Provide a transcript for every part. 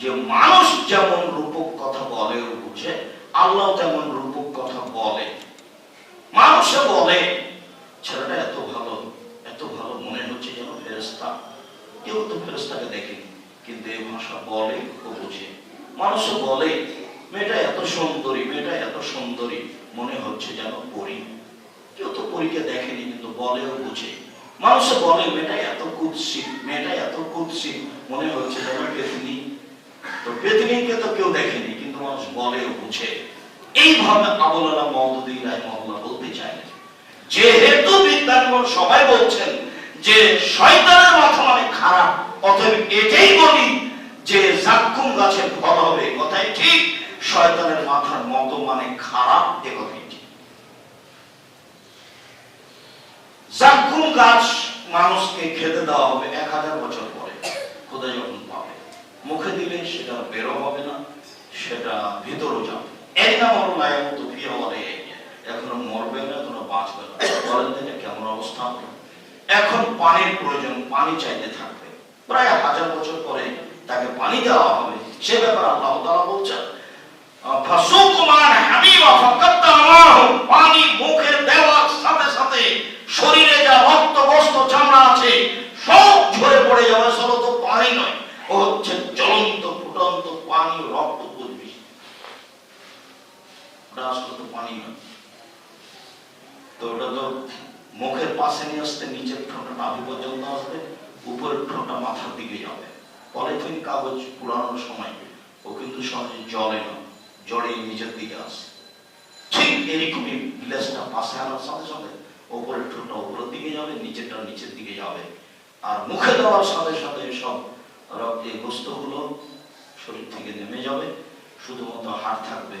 যে মানুষ যেমন রূপক কথা বলে ও বুঝে, আল্লাহ তেমন রূপক কথা বলে। মানুষে বলে, ছেলেটা এত ভালো এত ভালো মনে হচ্ছে যেন ফেরেস্তা কেউ তো ফেরেস্তাকে দেখেনি কিন্তু এই ভাষা বলে ও বুঝে। মানুষও বলে, মেয়েটা এত সুন্দরী, মেয়েটা এত সুন্দরী, মনে হচ্ছে যেন পরী কেউ তো পরীকে দেখেনি কিন্তু বলে ও বুঝে। মানুষে বলে, মেয়েটা এত কুৎসিত মেয়েটা এত কুৎসিত মনে হচ্ছে যেন পেতনি তো পেতনিকে তো কেউ দেখেনি, কিন্তু মানুষ বলে বুঝে। এইভাবে আবুল আলাহ মহদুদ্দিন রাহিমাহুল্লাহ বলতে চায়। যেহেতু বিজ্ঞানগণ সবাই বলছেন যে শয়তানের মাথা মানে খারাপ, অতএব এটাই বলি যে জাক্কুম গাছের ফল হবে। কথাই ঠিক, শয়তানের মাথার মতো মানে খারাপ এ কথাই। ঠিক গাছ মানুষকে খেতে দেওয়া হবে এক হাজার বছর পরে। খোদা যখন পাবে? মুখে দিলে সেটা বেরো হবে না, সেটা ভিতরও যাবে। এই নাম হলো লায়ামত ফিয়া বলে, এখনও মরবে না, এখনও বাঁচবে না। বলেন দিনে কেমন অবস্থা? হবে এখন পানির প্রয়োজন, পানি চাইতে থাকবে। প্রায় হাজার বছর পরে তাকে পানি দেওয়া হবে। সে ব্যাপারে আল্লাহ তাআলা বলছেন ফাসুকুমান হামিমা ফাকাত্তামাহু পানি মুখে দেওয়ার সাথে সাথে শরীরে যা রক্ত গোস্ত চামড়া আছে সব ঝরে পড়ে যাবে সব তো পানি নয় ও হচ্ছে জ্বলন্ত ফুটন্ত পানি রক্ত বুঝবি ওটা আসলে তো তো ওটা তো মুখের পাশে নিয়ে আসতে, নিচের ঠোঁটা নাভি পর্যন্ত আসবে, উপরের ঠোঁটা মাথার দিকে যাবে। পলিথিন, কাগজ, পুরানোর সময়। ও কিন্তু সহজে জলে না জড়ে নিচের দিকে আসে। ঠিক এরকমই গ্লাসটা পাশে আনার সাথে সাথে উপরের ঠোঁটটা উপরের দিকে যাবে, নিচেরটা নিচের দিকে যাবে। আর মুখে দেওয়ার সাথে সাথে সব রক্তের গোস্তগুলো শরীর থেকে নেমে যাবে। শুধুমাত্র হাড় থাকবে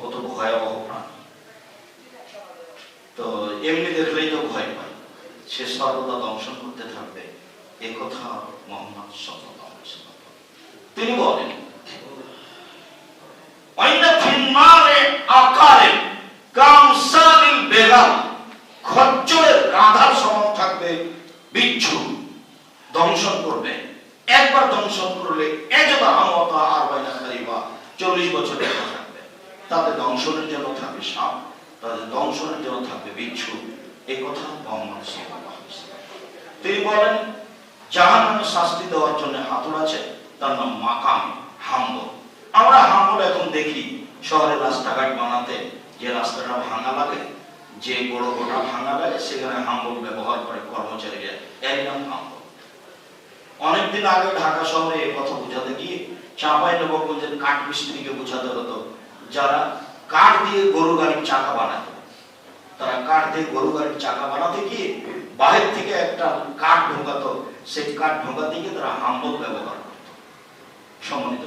কত ভয়াবহ প্রাণী। তো এমনি দেখলেই তো ভয় পায়। সে সর্বদা দংশন করতে থাকবে। এ কথা মোহাম্মদ তিনি বলেন আকারে কামসালিল খচ্চরের সমান থাকবে বিচ্ছু। দংশন করবে। একবার দংশন করলে এজবা আমতা আর বাইনা চল্লিশ বছর বেঁচে থাকবে। তাদের দংশনের জন্য থাকবে সাপ তাদের দংশনের জন্য থাকবে বিচ্ছু। এই কথা মোহাম্মদ তিনি বলেন জাহান্নামে শাস্তি দেওয়ার জন্য হাতুর আছে, তার নাম মাকাম, হাম্বল। আমরা হাম্বল এখন দেখি শহরে রাস্তাঘাট বানাতে যে রাস্তাটা ভাঙা লাগে, যে বড় গোটা ভাঙা লাগে, সেখানে হাম্বল ব্যবহার করে কর্মচারীরা। এর নাম হাম্বল। অনেকদিন আগে ঢাকা শহরে কথা বোঝাতে গিয়ে চাঁপাই নবগঞ্জের কাঠ মিস্ত্রিকে বোঝাতে হতো যারা কাঠ দিয়ে গরু গাড়ির চাকা বানাতো। তারা কাঠ দিয়ে গরু গাড়ির চাকা বানাতে গিয়ে বাহির থেকে একটা কাঠ ঢোকাতো। সেই কাঠ ঢোকাতে গিয়ে তারা হাম্বল ব্যবহার করত। সম্মানিত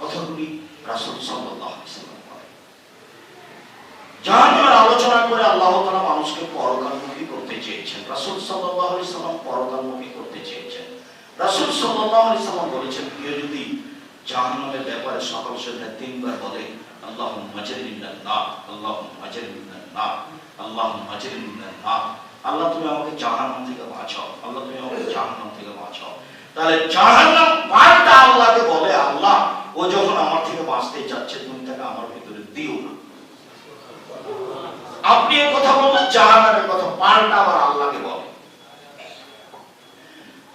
কথাগুলি রাসূল বলেন। জাহান্নামের আলোচনা করে আল্লাহ তাআলা মানুষকে পরকালমুখী করতে চেয়েছেন, রাসূল সাল্লাল্লাহু আলাইহি সাল্লাম পরকালমুখী করতে চেয়েছেন। রাসূল সাল্লাল্লাহু আলাইহি সাল্লাম বলেছেন কেউ যদি জাহান্নামের ব্যাপারে সকাল সন্ধ্যা তিনবার বলে, আল্লাহুম্মা আজরিনি মিনান নার, আল্লাহুম্মা আজরিনি মিনান নার, আল্লাহুম্মা আজরিনি মিনান নার। আল্লাহ, তুমি আমাকে জাহান্নাম থেকে বাঁচাও। আল্লাহ, তুমি আমাকে জাহান্নাম থেকে বাঁচাও। তাহলে জাহান্নাম পাল্টা আল্লাহকে বলে, আল্লাহ, ও যখন আমার থেকে বাঁচতে চাচ্ছে, তুমি তাকে আমার ভিতরে দিও না। আপনি এই কথা বললেন জাহান্নামের কথা পাল্টা আবার আল্লাহকে বলে।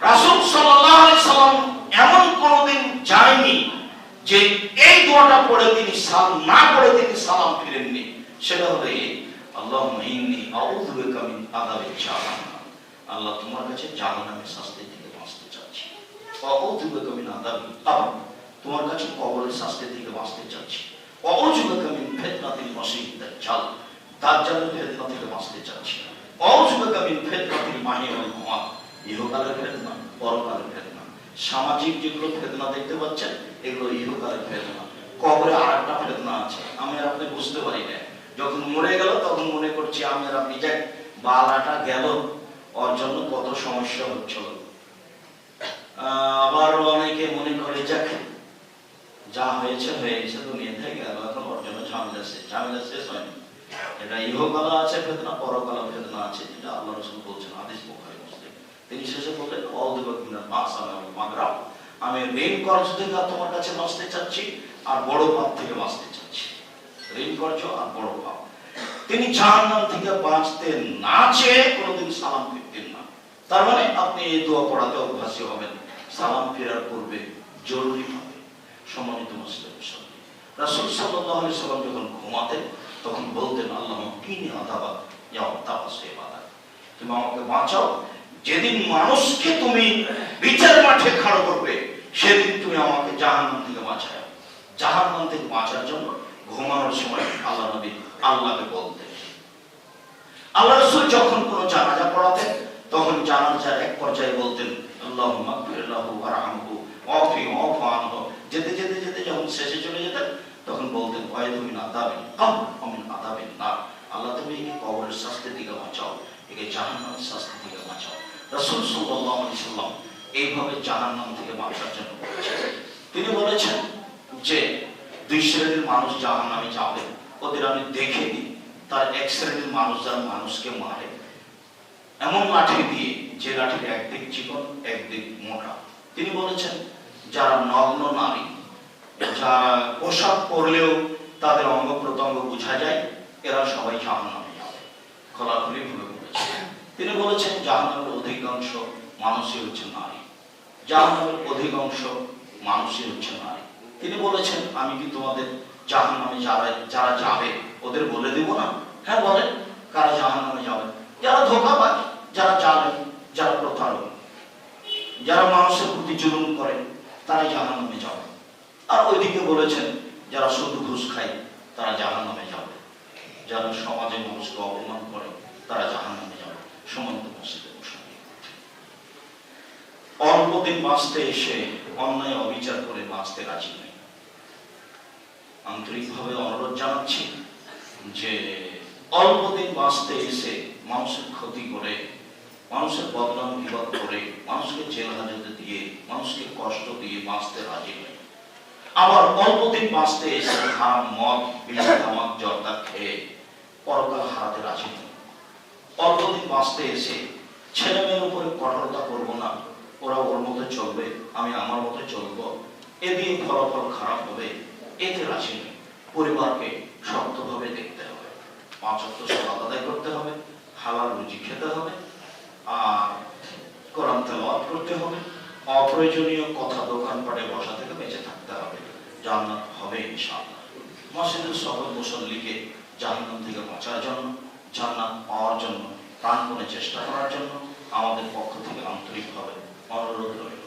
রাসূল সাল্লাল্লাহু আলাইহি সাল্লাম এমন কোনোদিন যায়নি যে এই দোয়াটা পড়ে তিনি সালাম না পড়ে তিনি সালাম ফিরেননি। সেটা হলো জাহান্নাম। আল্লাহ তোমার কাছে শাস্তি থেকে বাঁচতে চাচ্ছি। তোমার কাছে কবরের শাস্তি থেকে বাঁচতে চাচ্ছি। দাজ্জাল। ফিতনা থেকে বাঁচতে চাচ্ছি। মামাত। ইহকালের ফিতনা, পরকালের ফিতনা। সামাজিক যেগুলো ফেদনা দেখতে পাচ্ছেন, এগুলো ইহকালের ফেদনা কবরে একটা ফেদনা আছে। আমি আর আপনি বুঝতে পারি না যখন মরে গেল, তখন মনে করছি আমি আর আপনি যাক বালাটা গেল, ওর জন্য কত সমস্যা হচ্ছিল। আবার অনেকে মনে করে, যাক, যা হয়েছে হয়েছে, দুনিয়া থেকে গেল, এখন ওর জন্য ঝামেলা শেষ। ঝামেলা শেষ হয়নি। এটা ইহকালা আছে ফেদনা পরকালা ফেদনা আছে, যেটা আল্লাহ রসুল বলছেন আদেশ বুখারী, মুসলিম। তিনি শেষে বললেন অদুবাকিনার মাসানা মাগরাম আমি ঋণ কর্জ থেকে তোমার কাছে বাঁচতে চাচ্ছি আর বড় পাপ থেকে বাঁচতে চাচ্ছি। ঋণ কর্জ আর বড় পাপ। তিনি জাহান্নাম থেকে বাঁচতে না চেয়ে কোনোদিন সালাম ফিরতেন না। তার মানে আপনি এই দোয়া পড়াতে অভ্যাসী হবেন। সালাম ফেরার পূর্বে জরুরি হবে। সম্মানিত মুসলিম রাসূল আলাইহি সাল্লাম যখন ঘুমাতেন, তখন বলতেন, আল্লাহ কিনি আদাবা ইয়া তাবা সেবাদা তুমি আমাকে বাঁচাও। যেদিন মানুষকে তুমি বিচার মাঠে খাড়া করবে, সেদিন তুমি আমাকে জাহান্নাম থেকে বাঁচাও জাহান্নাম থেকে বাঁচার জন্য ঘুমানোর সময় আল্লাহ নবী আল্লাহকে বলতেন। আল্লাহ রসুল যখন কোনো জানাজা পড়াতেন, তখন জানাজার এক পর্যায়ে বলতেন আল্লাহ ওয়ারহামহু ওয়াফি ওয়াফু আনহু। যেতে যেতে যেতে যখন শেষে চলে যেতেন, তখন বলতেন ওয়াইদু মিন আদাবিন কবর ওয়া মিন আদাবিন নার। আল্লাহ তুমি একে কবরের শাস্তি থেকে বাঁচাও, একে জাহান্নামের শাস্তি থেকে বাঁচাও। রাসূল আলাইহি সাল্লাম এইভাবে জাহান্নাম থেকে বাঁচার জন্য তিনি বলেছেন যে দুই শ্রেণির মানুষ জাহান্নামে যাবে, ওদের আমি দেখে দিই। তার এক শ্রেণির মানুষ যারা মানুষকে মারে। এমন লাঠি দিয়ে যে লাঠির একদিক চিকন একদিক মোটা তিনি বলেছেন, যারা নগ্ন নারী, যারা পোশাক পরলেও তাদের অঙ্গ প্রত্যঙ্গ বোঝা যায়, এরা সবাই জাহান্নামে যাবে। খোলাখুলি ভাবে বলেছেন। তিনি বলেছেন, জাহান্নামের অধিকাংশ মানুষই হচ্ছে নারী। জাহান্নামের অধিকাংশ মানুষই হচ্ছে নারী। তিনি বলেছেন, আমি কি তোমাদের জাহান নামে যারা যারা যাবে, ওদের বলে দেব না? হ্যাঁ বলেন, কারা জাহান্নামে যাবে? যারা ধোকাবাজ, যারা জানে যারা প্রতারক, যারা মানুষের প্রতি জুলুম করে, তারাই জাহান্নামে যাবে। আর ওইদিকে বলেছেন, যারা শুধু ঘুষ খায়, তারা জাহান নামে যাবে। যারা সমাজে মানুষকে অপমান করে, তারা জাহান্নামে যাবে। সমান্ত অল্প বাঁচতে এসে অন্যায় অবিচার করে বাঁচতে রাজি নেই আন্তরিকভাবে অনুরোধ জানাচ্ছি যে অল্প দিন বাঁচতে এসে মানুষের ক্ষতি করে, মানুষের বদনাম বিবাদ করে, মানুষকে জেল হাজতে দিয়ে, মানুষকে কষ্ট দিয়ে বাঁচতে রাজি নেই আবার অল্প দিন বাঁচতে এসে হারাম মদ বিড়ি জর্দা খেয়ে পরকাল হারাতে রাজি নেই অল্প দিন বাঁচতে এসে ছেলে মেয়ের উপরে কঠোরতা চলবে, আমি আমার মতো চলবো এ দিয়ে ফলাফল খারাপ হবে, এতে রাজি নেই। পরিবারকে শক্তভাবে দেখতে হবে পাঁচ অক্ট সলাত আদায় করতে হবে, হালাল রুজি খেতে হবে, আর কোরআন তেলাওয়াত করতে হবে। অপ্রয়োজনীয় কথা দোকানপাটে বসা থেকে বেঁচে থাকতে হবে, জান্নাত হবে ইনশাআল্লাহ। মসজিদের সকল মুসল্লিকে জাহান্নাম থেকে বাঁচার জন্য, জান্নাত পাওয়ার জন্য প্রাণপণে চেষ্টা করার জন্য আমাদের পক্ষ থেকে আন্তরিকভাবে অনুরোধ রইল